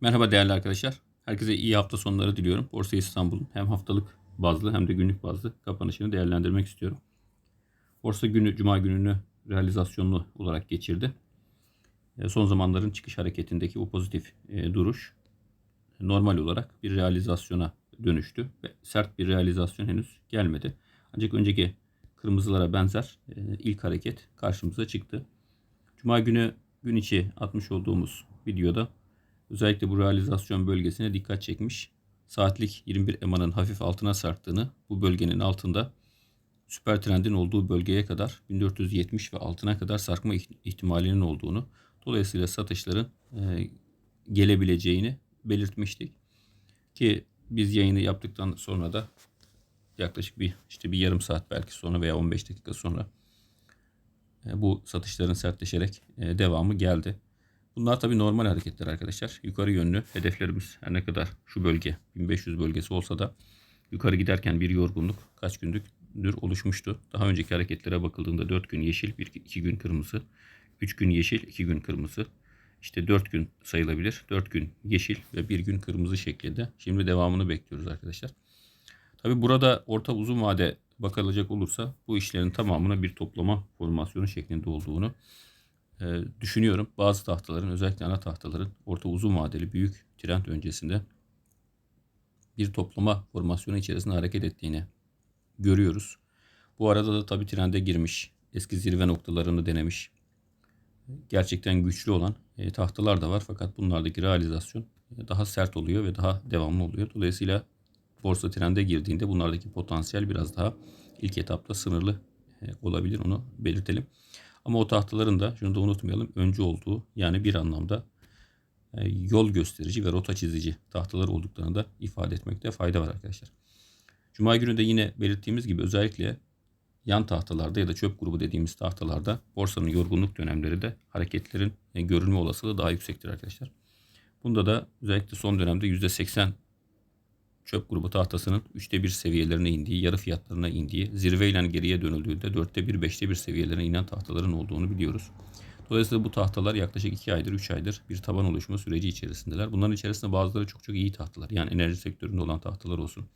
Merhaba değerli arkadaşlar. Herkese iyi hafta sonları diliyorum. Borsa İstanbul'un hem haftalık bazlı hem de günlük bazlı kapanışını değerlendirmek istiyorum. Borsa günü Cuma gününü realizasyonlu olarak geçirdi. E, Son zamanların çıkış hareketindeki bu pozitif e, duruş normal olarak bir realizasyona dönüştü. Ve sert bir realizasyon henüz gelmedi. Ancak önceki kırmızılara benzer e, ilk hareket karşımıza çıktı. Cuma günü gün içi atmış olduğumuz videoda özellikle bu realizasyon bölgesine dikkat çekmiş. Saatlik 21 EMA'nın hafif altına sarktığını, bu bölgenin altında süper trendin olduğu bölgeye kadar 1470 ve altına kadar sarkma ihtimalinin olduğunu, dolayısıyla satışların e, gelebileceğini belirtmiştik. Ki biz yayını yaptıktan sonra da yaklaşık bir işte bir yarım saat belki sonra veya 15 dakika sonra e, bu satışların sertleşerek e, devamı geldi. Bunlar tabii normal hareketler arkadaşlar. Yukarı yönlü hedeflerimiz her ne kadar şu bölge 1500 bölgesi olsa da yukarı giderken bir yorgunluk kaç gündür oluşmuştu. Daha önceki hareketlere bakıldığında 4 gün yeşil, 2 gün kırmızı, 3 gün yeşil, 2 gün kırmızı. İşte 4 gün sayılabilir. 4 gün yeşil ve 1 gün kırmızı şeklinde. Şimdi devamını bekliyoruz arkadaşlar. Tabii burada orta uzun vade bakılacak olursa bu işlerin tamamına bir toplama formasyonu şeklinde olduğunu e, düşünüyorum. Bazı tahtaların özellikle ana tahtaların orta uzun vadeli büyük trend öncesinde bir toplama formasyonu içerisinde hareket ettiğini görüyoruz. Bu arada da tabii trende girmiş, eski zirve noktalarını denemiş. Gerçekten güçlü olan e, tahtalar da var fakat bunlardaki realizasyon daha sert oluyor ve daha devamlı oluyor. Dolayısıyla borsa trende girdiğinde bunlardaki potansiyel biraz daha ilk etapta sınırlı e, olabilir onu belirtelim. Ama o tahtaların da şunu da unutmayalım öncü olduğu yani bir anlamda e, yol gösterici ve rota çizici tahtalar olduklarını da ifade etmekte fayda var arkadaşlar. Cuma günü de yine belirttiğimiz gibi özellikle yan tahtalarda ya da çöp grubu dediğimiz tahtalarda borsanın yorgunluk dönemleri de hareketlerin e, görülme olasılığı daha yüksektir arkadaşlar. Bunda da özellikle son dönemde %80 çöp grubu tahtasının 3'te 1 seviyelerine indiği, yarı fiyatlarına indiği, zirveyle geriye dönüldüğünde 4'te 1, 5'te 1 seviyelerine inen tahtaların olduğunu biliyoruz. Dolayısıyla bu tahtalar yaklaşık 2 aydır, 3 aydır bir taban oluşma süreci içerisindeler. Bunların içerisinde bazıları çok çok iyi tahtalar. Yani enerji sektöründe olan tahtalar olsun,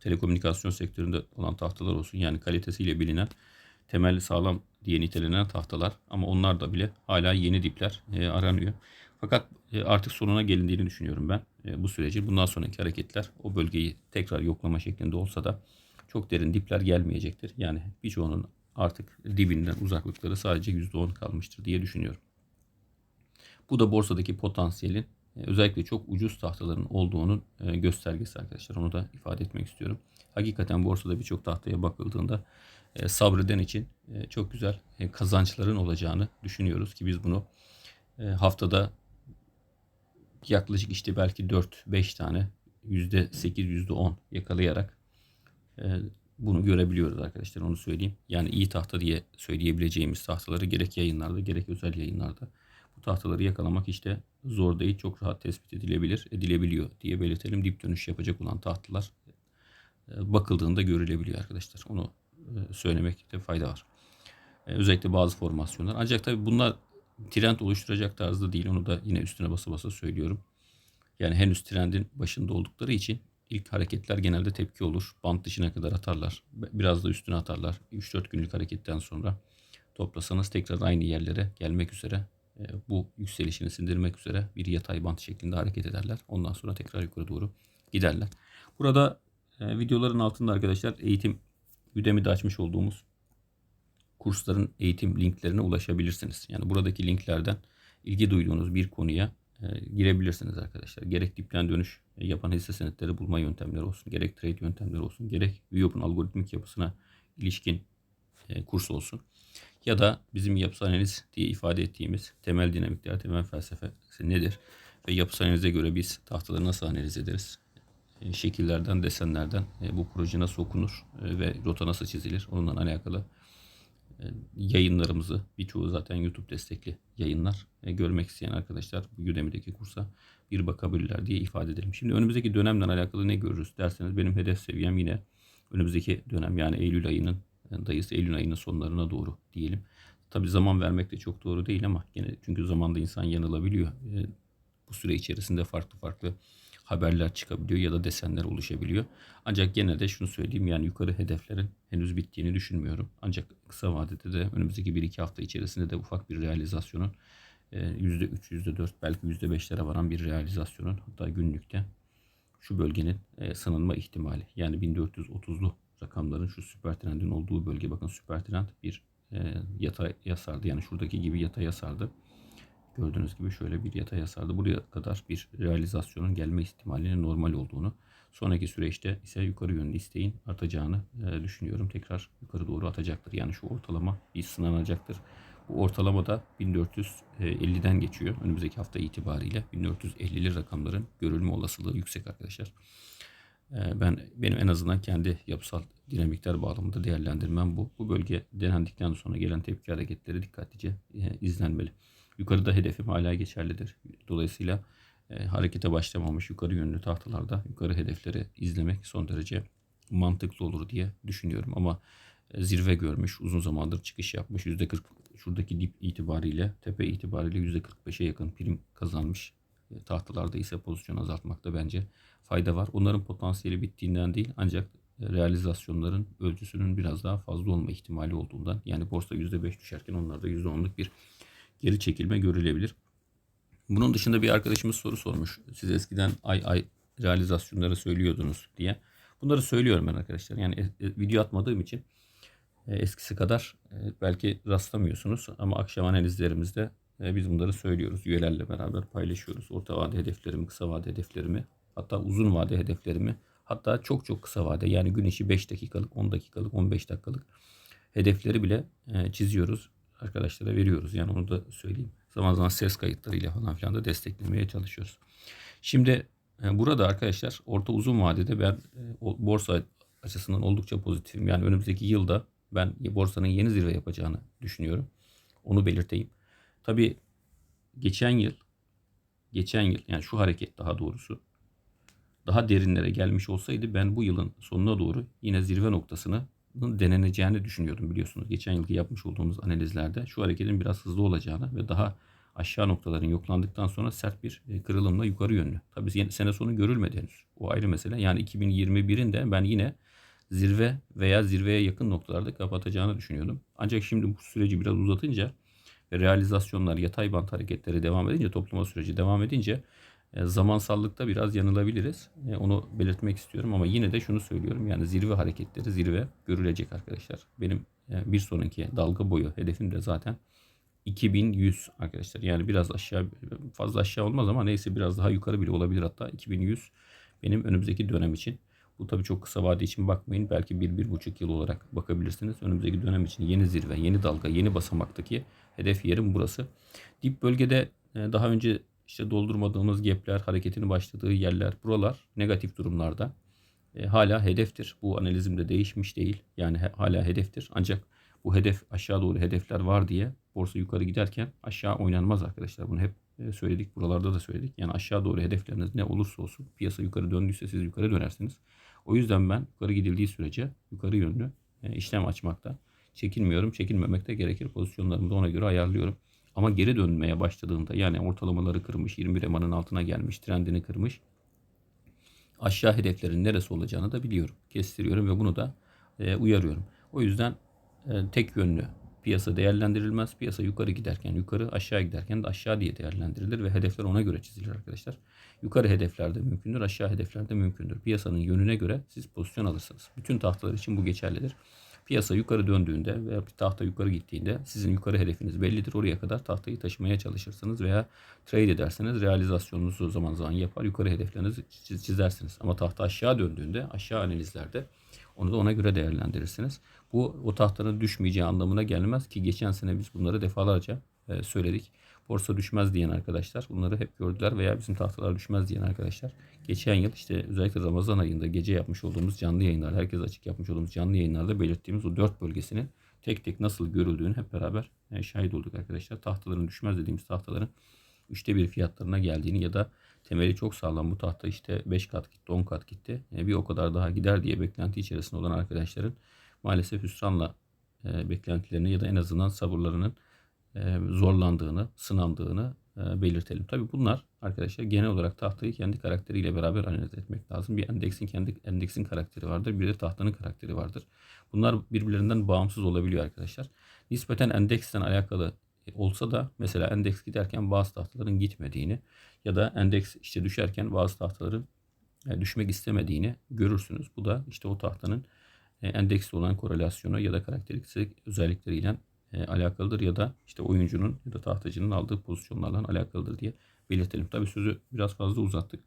telekomünikasyon sektöründe olan tahtalar olsun. Yani kalitesiyle bilinen, temelli sağlam diye nitelenen tahtalar. Ama onlar da bile hala yeni dipler e, aranıyor. Fakat e, artık sonuna gelindiğini düşünüyorum ben e, bu süreci. Bundan sonraki hareketler o bölgeyi tekrar yoklama şeklinde olsa da çok derin dipler gelmeyecektir. Yani birçoğunun artık dibinden uzaklıkları sadece %10 kalmıştır diye düşünüyorum. Bu da borsadaki potansiyelin e, özellikle çok ucuz tahtaların olduğunun göstergesi arkadaşlar. Onu da ifade etmek istiyorum. Hakikaten borsada birçok tahtaya bakıldığında sabreden için çok güzel kazançların olacağını düşünüyoruz ki biz bunu haftada yaklaşık işte belki 4-5 tane %8 %10 yakalayarak e, bunu görebiliyoruz arkadaşlar onu söyleyeyim. Yani iyi tahta diye söyleyebileceğimiz tahtaları gerek yayınlarda gerek özel yayınlarda bu tahtaları yakalamak işte zor değil çok rahat tespit edilebilir edilebiliyor diye belirtelim. Dip dönüş yapacak olan tahtalar e, bakıldığında görülebiliyor arkadaşlar. Onu e, söylemekte fayda var. Özellikle bazı formasyonlar. Ancak tabi bunlar trend oluşturacak tarzda değil. Onu da yine üstüne basa basa söylüyorum. Yani henüz trendin başında oldukları için ilk hareketler genelde tepki olur. Bant dışına kadar atarlar. Biraz da üstüne atarlar. 3-4 günlük hareketten sonra toplasanız tekrar aynı yerlere gelmek üzere e, bu yükselişini sindirmek üzere bir yatay bant şeklinde hareket ederler. Ondan sonra tekrar yukarı doğru giderler. Burada e, videoların altında arkadaşlar eğitim Udemy'de açmış olduğumuz kursların eğitim linklerine ulaşabilirsiniz. Yani buradaki linklerden ilgi duyduğunuz bir konuya e, girebilirsiniz arkadaşlar. Gerek dipten dönüş e, yapan hisse senetleri bulma yöntemleri olsun, gerek trade yöntemleri olsun, gerek VIOP'un algoritmik yapısına ilişkin e, kurs olsun. Ya da bizim yapısal diye ifade ettiğimiz temel dinamikler, temel felsefesi nedir? Ve yapısal göre biz tahtaları nasıl analiz ederiz? E, şekillerden, desenlerden e, bu proje nasıl okunur ve rota nasıl çizilir? Onunla alakalı yayınlarımızı birçoğu zaten YouTube destekli yayınlar e, görmek isteyen arkadaşlar bu Udemy'deki kursa bir bakabilirler diye ifade edelim. Şimdi önümüzdeki dönemle alakalı ne görürüz derseniz benim hedef seviyem yine önümüzdeki dönem yani Eylül ayının e, dayısı Eylül ayının sonlarına doğru diyelim. Tabi zaman vermek de çok doğru değil ama yine çünkü zamanda insan yanılabiliyor. bu süre içerisinde farklı farklı haberler çıkabiliyor ya da desenler oluşabiliyor. Ancak gene de şunu söyleyeyim yani yukarı hedeflerin henüz bittiğini düşünmüyorum. Ancak kısa vadede de önümüzdeki 1-2 hafta içerisinde de ufak bir realizasyonun e, %3, %4 belki %5'lere varan bir realizasyonun hatta günlükte şu bölgenin e, sınanma ihtimali. Yani 1430'lu rakamların şu süper trendin olduğu bölge bakın süper trend bir e, yataya sardı. Yani şuradaki gibi yataya sardı. Gördüğünüz gibi şöyle bir yataya sardı. Buraya kadar bir realizasyonun gelme ihtimalinin normal olduğunu, sonraki süreçte ise yukarı yönlü isteğin artacağını e, düşünüyorum. Tekrar yukarı doğru atacaktır. Yani şu ortalama bir sınanacaktır. Bu ortalama da 1450'den geçiyor. Önümüzdeki hafta itibariyle 1450'li rakamların görülme olasılığı yüksek arkadaşlar. E, ben benim en azından kendi yapısal dinamikler bağlamında değerlendirmem bu. Bu bölge denendikten sonra gelen tepki hareketleri dikkatlice e, izlenmeli. Yukarıda hedefim hala geçerlidir. Dolayısıyla e, harekete başlamamış yukarı yönlü tahtalarda yukarı hedefleri izlemek son derece mantıklı olur diye düşünüyorum. Ama e, zirve görmüş, uzun zamandır çıkış yapmış, %40 şuradaki dip itibariyle, tepe itibariyle %45'e yakın prim kazanmış e, tahtalarda ise pozisyon azaltmakta bence fayda var. Onların potansiyeli bittiğinden değil ancak e, realizasyonların ölçüsünün biraz daha fazla olma ihtimali olduğundan yani borsa %5 düşerken onlarda %10'luk bir geri çekilme görülebilir. Bunun dışında bir arkadaşımız soru sormuş. Siz eskiden ay ay realizasyonları söylüyordunuz diye. Bunları söylüyorum ben arkadaşlar. Yani e, video atmadığım için e, eskisi kadar e, belki rastlamıyorsunuz ama akşam analizlerimizde biz bunları söylüyoruz. Üyelerle beraber paylaşıyoruz. Orta vade hedeflerimi, kısa vade hedeflerimi, hatta uzun vade hedeflerimi, hatta çok çok kısa vade yani gün içi 5 dakikalık, 10 dakikalık, 15 dakikalık hedefleri bile çiziyoruz arkadaşlara veriyoruz. Yani onu da söyleyeyim. Zaman zaman ses kayıtlarıyla falan filan da desteklemeye çalışıyoruz. Şimdi e, burada arkadaşlar orta uzun vadede ben e, borsa açısından oldukça pozitifim. Yani önümüzdeki yılda ben borsanın yeni zirve yapacağını düşünüyorum. Onu belirteyim. Tabii geçen yıl geçen yıl yani şu hareket daha doğrusu daha derinlere gelmiş olsaydı ben bu yılın sonuna doğru yine zirve noktasını deneneceğini düşünüyordum biliyorsunuz. Geçen yılki yapmış olduğumuz analizlerde şu hareketin biraz hızlı olacağını ve daha aşağı noktaların yoklandıktan sonra sert bir e, kırılımla yukarı yönlü. Tabii sene sonu görülmedi henüz. O ayrı mesele. Yani 2021'in de ben yine zirve veya zirveye yakın noktalarda kapatacağını düşünüyordum. Ancak şimdi bu süreci biraz uzatınca ve realizasyonlar, yatay bant hareketleri devam edince, toplama süreci devam edince zamansallıkta biraz yanılabiliriz. E, onu belirtmek istiyorum ama yine de şunu söylüyorum. Yani zirve hareketleri zirve görülecek arkadaşlar. Benim e, bir sonraki dalga boyu hedefim de zaten 2100 arkadaşlar. Yani biraz aşağı fazla aşağı olmaz ama neyse biraz daha yukarı bile olabilir hatta 2100 benim önümüzdeki dönem için. Bu tabii çok kısa vade için bakmayın. Belki bir, bir buçuk yıl olarak bakabilirsiniz. Önümüzdeki dönem için yeni zirve, yeni dalga, yeni basamaktaki hedef yerim burası. Dip bölgede daha önce işte doldurmadığımız gapler, hareketin başladığı yerler, buralar negatif durumlarda e, hala hedeftir. Bu analizimde değişmiş değil. Yani he, hala hedeftir. Ancak bu hedef aşağı doğru hedefler var diye borsa yukarı giderken aşağı oynanmaz arkadaşlar. Bunu hep e, söyledik. Buralarda da söyledik. Yani aşağı doğru hedefleriniz ne olursa olsun piyasa yukarı döndüyse siz yukarı dönersiniz. O yüzden ben yukarı gidildiği sürece yukarı yönlü e, işlem açmakta çekinmiyorum. Çekinmemek de gerekir. Pozisyonlarımı da ona göre ayarlıyorum. Ama geri dönmeye başladığında yani ortalamaları kırmış, 21 EMA'nın altına gelmiş, trendini kırmış. Aşağı hedeflerin neresi olacağını da biliyorum. Kestiriyorum ve bunu da e, uyarıyorum. O yüzden e, tek yönlü piyasa değerlendirilmez. Piyasa yukarı giderken yukarı, aşağı giderken de aşağı diye değerlendirilir ve hedefler ona göre çizilir arkadaşlar. Yukarı hedeflerde mümkündür, aşağı hedeflerde mümkündür. Piyasanın yönüne göre siz pozisyon alırsınız. Bütün tahtalar için bu geçerlidir. Piyasa yukarı döndüğünde veya bir tahta yukarı gittiğinde sizin yukarı hedefiniz bellidir. Oraya kadar tahtayı taşımaya çalışırsınız veya trade ederseniz realizasyonunuzu zaman zaman yapar. Yukarı hedeflerinizi çizersiniz. Ama tahta aşağı döndüğünde aşağı analizlerde onu da ona göre değerlendirirsiniz. Bu o tahtanın düşmeyeceği anlamına gelmez ki geçen sene biz bunları defalarca e, söyledik borsa düşmez diyen arkadaşlar bunları hep gördüler veya bizim tahtalar düşmez diyen arkadaşlar geçen yıl işte özellikle Ramazan ayında gece yapmış olduğumuz canlı yayınlar herkes açık yapmış olduğumuz canlı yayınlarda belirttiğimiz o dört bölgesinin tek tek nasıl görüldüğünü hep beraber e, şahit olduk arkadaşlar. Tahtaların düşmez dediğimiz tahtaların üçte bir fiyatlarına geldiğini ya da temeli çok sağlam bu tahta işte 5 kat gitti 10 kat gitti e, bir o kadar daha gider diye beklenti içerisinde olan arkadaşların maalesef hüsranla e, beklentilerini ya da en azından sabırlarının zorlandığını, sınandığını e, belirtelim. Tabii bunlar arkadaşlar genel olarak tahtayı kendi karakteriyle beraber analiz etmek lazım. Bir endeksin kendi endeksin karakteri vardır. Bir de tahtanın karakteri vardır. Bunlar birbirlerinden bağımsız olabiliyor arkadaşlar. Nispeten endeksten alakalı olsa da mesela endeks giderken bazı tahtaların gitmediğini ya da endeks işte düşerken bazı tahtaların e, düşmek istemediğini görürsünüz. Bu da işte o tahtanın e, endeksle olan korelasyonu ya da karakteristik özellikleriyle e, alakalıdır ya da işte oyuncunun ya da tahtacının aldığı pozisyonlarla alakalıdır diye belirtelim. Tabii sözü biraz fazla uzattık.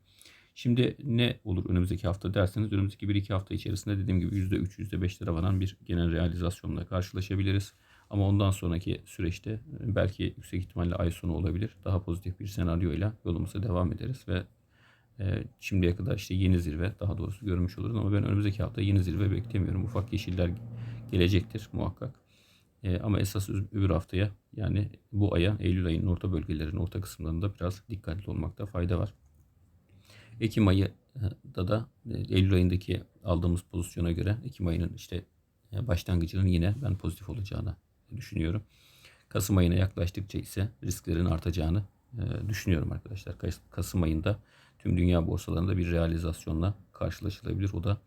Şimdi ne olur önümüzdeki hafta derseniz önümüzdeki 1-2 hafta içerisinde dediğim gibi %3, %5'lere varan bir genel realizasyonla karşılaşabiliriz. Ama ondan sonraki süreçte e, belki yüksek ihtimalle ay sonu olabilir. Daha pozitif bir senaryoyla yolumuza devam ederiz ve e, şimdiye kadar işte yeni zirve daha doğrusu görmüş oluruz ama ben önümüzdeki hafta yeni zirve beklemiyorum. Ufak yeşiller gelecektir muhakkak. E, ama esas öbür haftaya yani bu aya Eylül ayının orta bölgelerinin orta kısımlarında biraz dikkatli olmakta fayda var. Ekim ayı da da e, Eylül ayındaki aldığımız pozisyona göre Ekim ayının işte e, başlangıcının yine ben pozitif olacağını düşünüyorum. Kasım ayına yaklaştıkça ise risklerin artacağını e, düşünüyorum arkadaşlar. Kasım ayında tüm dünya borsalarında bir realizasyonla karşılaşılabilir. O da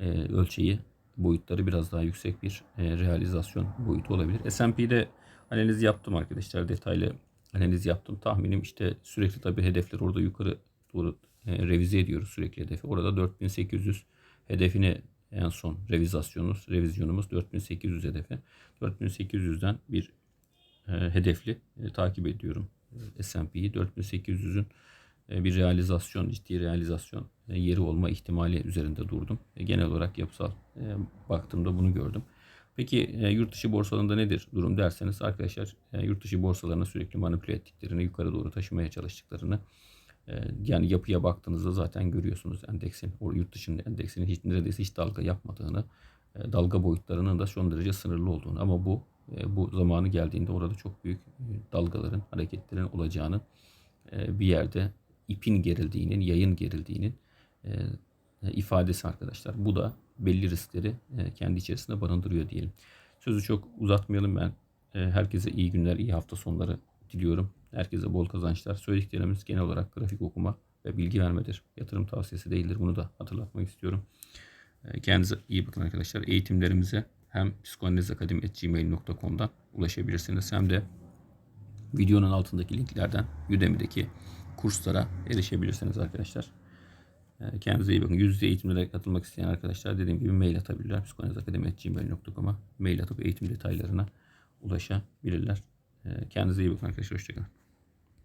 e, ölçeği boyutları biraz daha yüksek bir e, realizasyon boyutu olabilir. S&P'de analiz yaptım arkadaşlar. Detaylı analiz yaptım. Tahminim işte sürekli tabii hedefler orada yukarı doğru e, revize ediyoruz sürekli hedefi. Orada 4800 hedefini en son revizasyonumuz, revizyonumuz 4800 hedefi. 4800'den bir e, hedefli e, takip ediyorum S&P'yi. 4800'ün e, bir realizasyon, ciddi realizasyon e, yeri olma ihtimali üzerinde durdum. E, genel olarak yapısal e, baktığımda bunu gördüm. Peki e, yurt dışı borsalarında nedir durum derseniz arkadaşlar e, yurt dışı borsalarına sürekli manipüle ettiklerini, yukarı doğru taşımaya çalıştıklarını yani yapıya baktığınızda zaten görüyorsunuz endeksin, o yurt dışında endeksinin hiç neredeyse hiç dalga yapmadığını, e, dalga boyutlarının da son derece sınırlı olduğunu ama bu e, bu zamanı geldiğinde orada çok büyük e, dalgaların, hareketlerin olacağını bir yerde ipin gerildiğinin, yayın gerildiğinin ifadesi arkadaşlar. Bu da belli riskleri kendi içerisinde barındırıyor diyelim. Sözü çok uzatmayalım ben. Herkese iyi günler, iyi hafta sonları diliyorum. Herkese bol kazançlar. Söylediklerimiz genel olarak grafik okuma ve bilgi vermedir. Yatırım tavsiyesi değildir. Bunu da hatırlatmak istiyorum. Ee, kendinize iyi bakın arkadaşlar. Eğitimlerimize hem psikanalizakademi.gmail.com'dan ulaşabilirsiniz hem de videonun altındaki linklerden Udemy'deki kurslara erişebilirsiniz arkadaşlar. Ee, kendinize iyi bakın. Yüz yüze eğitimlere katılmak isteyen arkadaşlar dediğim gibi mail atabilirler. psikanalizakademi.gmail.com'a mail atıp eğitim detaylarına ulaşabilirler. Kendinize iyi bakın arkadaşlar. Hoşçakalın.